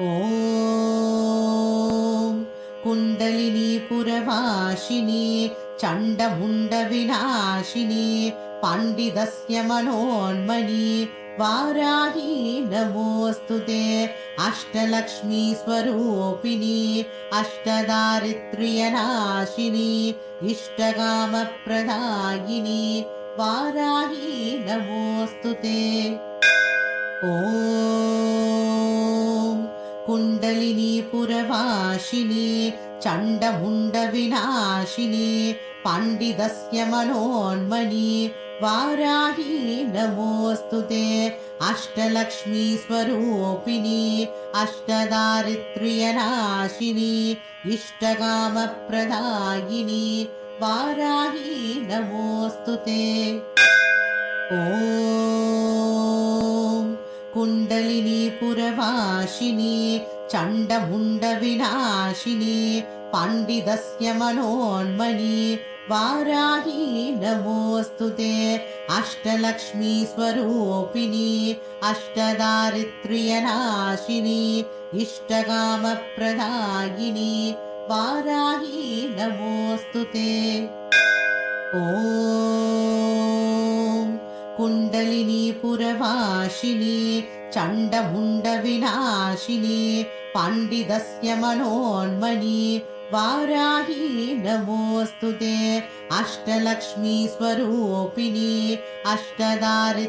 ॐ कुण्डलिनी पुरवासिनी चण्डमुण्डविनाशिनी पण्डितस्य मनोन्मणि वाराही नमोऽस्तु ते। अष्टलक्ष्मी स्वरूपिणी अष्टदारिद्र्यनाशिनी इष्टकामप्रदायिनी वाराही नमोऽस्तु ते। ॐ कुण्डलिनी पुरवासिनी चण्डमुण्डविनाशिनी पण्डितस्य मनोन्मणि वाराही नमोऽस्तु ते। अष्टलक्ष्मी स्वरूपिणी अष्टदारिद्र्यनाशिनी इष्टकामप्रदायिनी वाराही नमोऽस्तु ते। ॐ कुण्डलिनी पुरवासिनी चण्डमुण्डविनाशिनी पण्डितस्य मनोन्मणि वाराही नमोऽस्तु ते। अष्टलक्ष्मी स्वरूपिणी अष्टदारिद्र्यनाशिनी इष्टकामप्रदायिनी वाराही नमोऽस्तु ते। ॐ पुरवासिनी चण्डमुण्डविनाशिनी पण्डितस्य मनोन्मणि वाराही नमोऽस्तु ते। अष्टलक्ष्मी स्वरूपिणी अष्टदारिद्र्यनाशिनी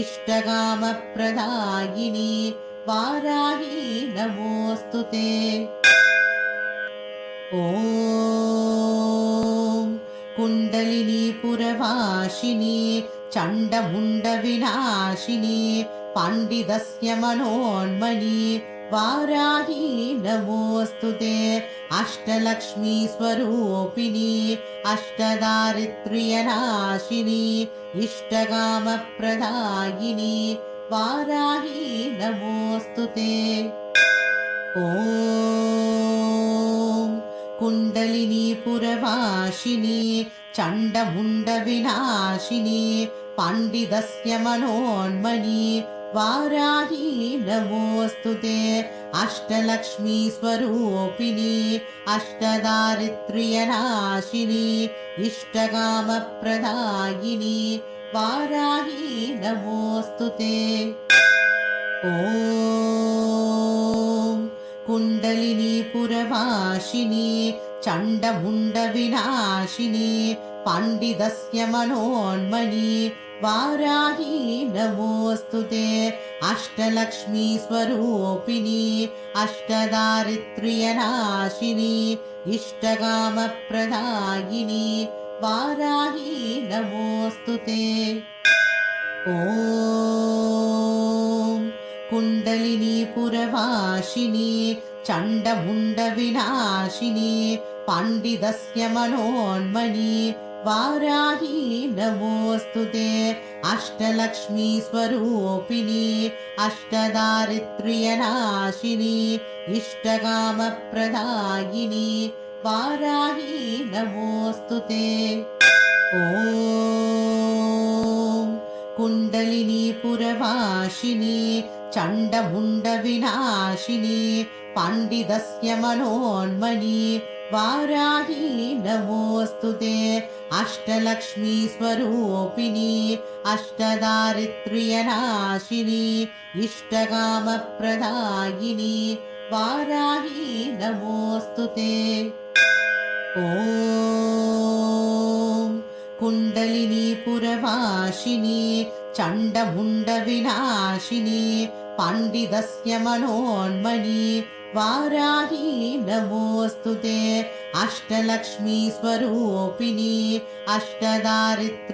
इष्टकामप्रदायिनी वाराही नमोऽस्तु ते। ॐ कुण्डलिनी पुरवासिनी चण्डमुण्डविनाशिनी पण्डितस्य मनोन्मणि वाराही नमोऽस्तु ते। अष्टलक्ष्मी स्वरूपिणी अष्टदारिद्र्यनाशिनी इष्टकामप्रदायिनी वाराही नमोऽस्तु ते। ॐ कुण्डलिनी पुरवासिनी चण्डमुण्डविनाशिनी पण्डितस्य मनोन्मणि वाराही नमोऽस्तु ते। अष्टलक्ष्मी स्वरूपिणी अष्टदारिद्र्यनाशिनी इष्टकामप्रदायिनी वाराही नमोऽस्तु ते। ॐ कुण्डलिनी पुरवासिनी चण्डमुण्डविनाशिनी पण्डितस्य मनोन्मणि वाराही नमोऽस्तु ते। अष्टलक्ष्मी स्वरूपिणी अष्टदारिद्र्यनाशिनी इष्टकामप्रदायिनी वाराही नमोऽस्तु ते। ॐ कुण्डलिनी पुरवासिनी चण्डमुण्डविनाशिनी पण्डितस्य मनोन्मणि वाराही नमोऽस्तु ते अष्टलक्ष्मी स्वरूपिणी अष्टदारिद्र्यनाशिनी इष्टकामप्रदायिनी वाराही नमोऽस्तु ते। ॐ कुण्डलिनी पुरवासिनी चण्डमुण्डविनाशिनी पण्डितस्य मनोन्मणि वाराही नमोऽस्तु ते। अष्टलक्ष्मी स्वरूपिणी अष्टदारिद्र्यनाशिनी इष्टकामप्रदायिनी। वाराही नमोऽस्तु ते। ॐ कुण्डलिनी पुरवासिनी चण्डमुण्डविनाशिनी पण्डितस्य मनोन्मणि वाराही नमोऽस्तु ते अष्टलक्ष्मी स्वरूपिणी अष्टदारिद्र्यनाशिनी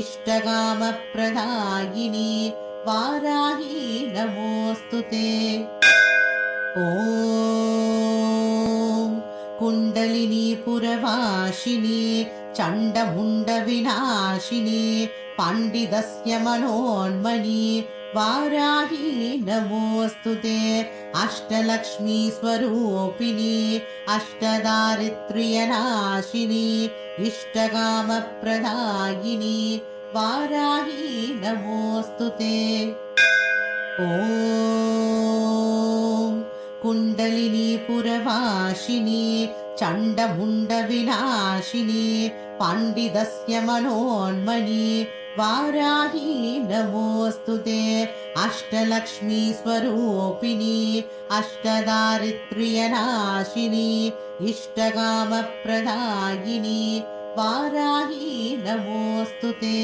इष्टकामप्रदायिनी वाराही नमोऽस्तु ते। ॐ कुण्डलिनी पुरवासिनी चण्डमुण्डविनाशिनी पण्डितस्य मनोन्मणि वाराही नमोऽस्तु ते अष्टलक्ष्मी स्वरूपिणी अष्टदारिद्र्यनाशिनी इष्टकामप्रदायिनी वाराही नमोऽस्तु ते। ॐ कुण्डलिनी पुरवासिनी चण्डमुण्डविनाशिनी पण्डितस्य मनोन्मणि वाराही नमोऽस्तु ते अष्टलक्ष्मी स्वरूपिणी अष्टदारिद्र्यनाशिनी इष्टकामप्रदायिनी। वाराही नमोऽस्तु ते